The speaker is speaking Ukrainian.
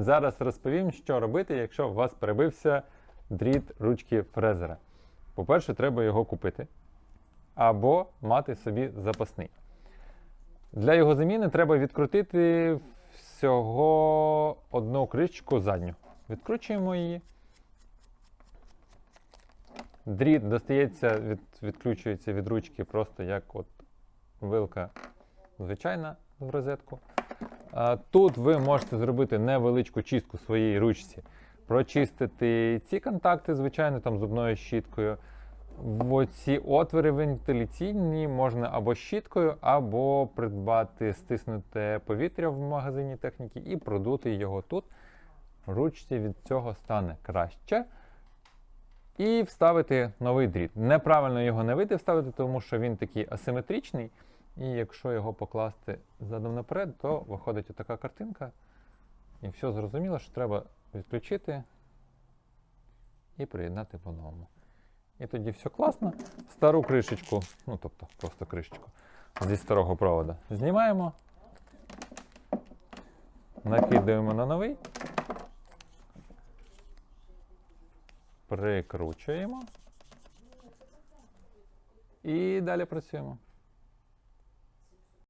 Зараз розповім, що робити, якщо у вас перебився дріт ручки фрезера. По-перше, треба його купити або мати собі запасний. Для його заміни треба відкрутити всього одну кришечку задню. Відкручуємо її. Дріт достається, від, відключується від ручки просто як от вилка звичайна в розетку. Тут ви можете зробити невеличку чистку своїй ручці, прочистити ці контакти, звичайно, там зубною щіткою. В оці отвори вентиляційні можна або щіткою, або придбати стиснуте повітря в магазині техніки і продути його тут. Ручці від цього стане краще. І вставити новий дріт. Неправильно його не вийде вставити, тому що він такий асиметричний. І якщо його покласти задом наперед, то виходить отака картинка. І все зрозуміло, що треба відключити і приєднати по-новому. І тоді все класно. Стару кришечку, ну тобто просто кришечку зі старого провода знімаємо, накидаємо на новий, прикручуємо і далі працюємо.